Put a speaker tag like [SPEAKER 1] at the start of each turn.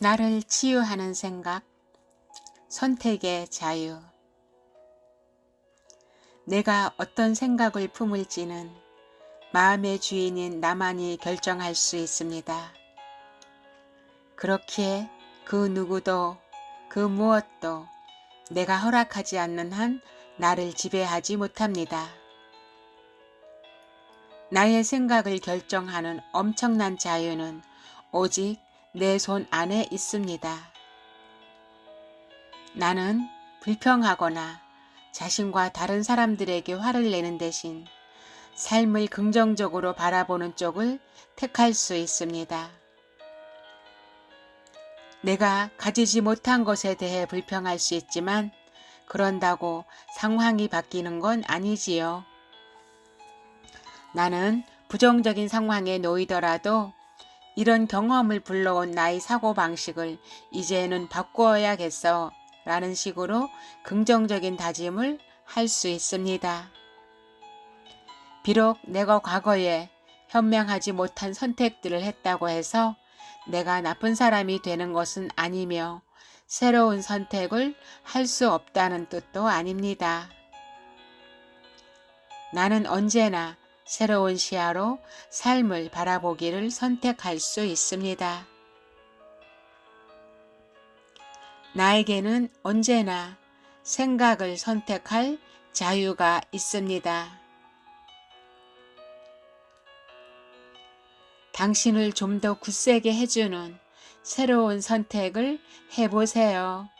[SPEAKER 1] 나를 치유하는 생각, 선택의 자유. 내가 어떤 생각을 품을지는 마음의 주인인 나만이 결정할 수 있습니다. 그렇기에 그 누구도 그 무엇도 내가 허락하지 않는 한 나를 지배하지 못합니다. 나의 생각을 결정하는 엄청난 자유는 오직 내 손 안에 있습니다. 나는 불평하거나 자신과 다른 사람들에게 화를 내는 대신 삶을 긍정적으로 바라보는 쪽을 택할 수 있습니다. 내가 가지지 못한 것에 대해 불평할 수 있지만 그런다고 상황이 바뀌는 건 아니지요. 나는 부정적인 상황에 놓이더라도 이런 경험을 불러온 나의 사고방식을 이제는 바꾸어야겠어 라는 식으로 긍정적인 다짐을 할 수 있습니다. 비록 내가 과거에 현명하지 못한 선택들을 했다고 해서 내가 나쁜 사람이 되는 것은 아니며 새로운 선택을 할 수 없다는 뜻도 아닙니다. 나는 언제나 새로운 시야로 삶을 바라보기를 선택할 수 있습니다. 나에게는 언제나 생각을 선택할 자유가 있습니다. 당신을 좀 더 굳세게 해주는 새로운 선택을 해보세요.